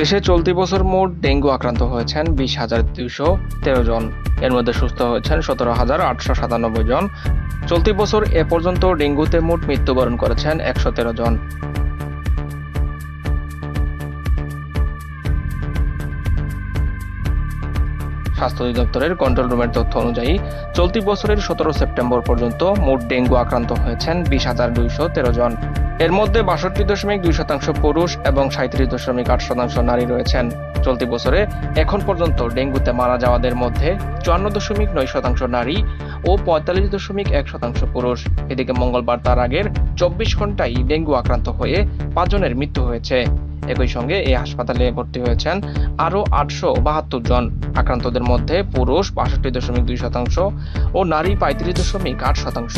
দেশে চলতি বছর মোট ডেঙ্গু আক্রান্ত হয়েছেন বিশ হাজার দুশো তেরো জন। এর মধ্যে সুস্থ হয়েছেন সতেরো হাজার আটশো সাতানব্বই জন। চলতি বছর এ পর্যন্ত ডেঙ্গুতে মোট মৃত্যুবরণ করেছেন একশো তেরো জন। স্বাস্থ্য অধিদপ্তরের কন্ট্রোল রুমের তথ্য অনুযায়ী, চলতি বছরের সতেরো সেপ্টেম্বর পর্যন্ত মোট ডেঙ্গু আক্রান্ত হয়েছেন বিশ হাজার দুইশো তেরো জন। এর মধ্যে বাষট্টি দশমিক দুই শতাংশ পুরুষ এবং সাঁত্রিশ দশমিক আট শতাংশ নারী রয়েছেন। চলতি বছরে এখন পর্যন্ত ডেঙ্গুতে মারা যাওয়াদের মধ্যে চুয়ান্ন দশমিক নয় শতাংশ নারী ও পঁয়তাল্লিশ দশমিক এক শতাংশ পুরুষ। এদিকে মঙ্গলবার তার আগের চব্বিশ ঘন্টায় ডেঙ্গু আক্রান্ত হয়ে পাঁচজনের মৃত্যু হয়েছে। একই সঙ্গে এই হাসপাতালে ভর্তি হয়েছেন আরও আটশো বাহাত্তর জন। আক্রান্তদের মধ্যে পুরুষ বাষট্টি দশমিক দুই শতাংশ ও নারী পঁয়ত্রিশ দশমিক আট শতাংশ।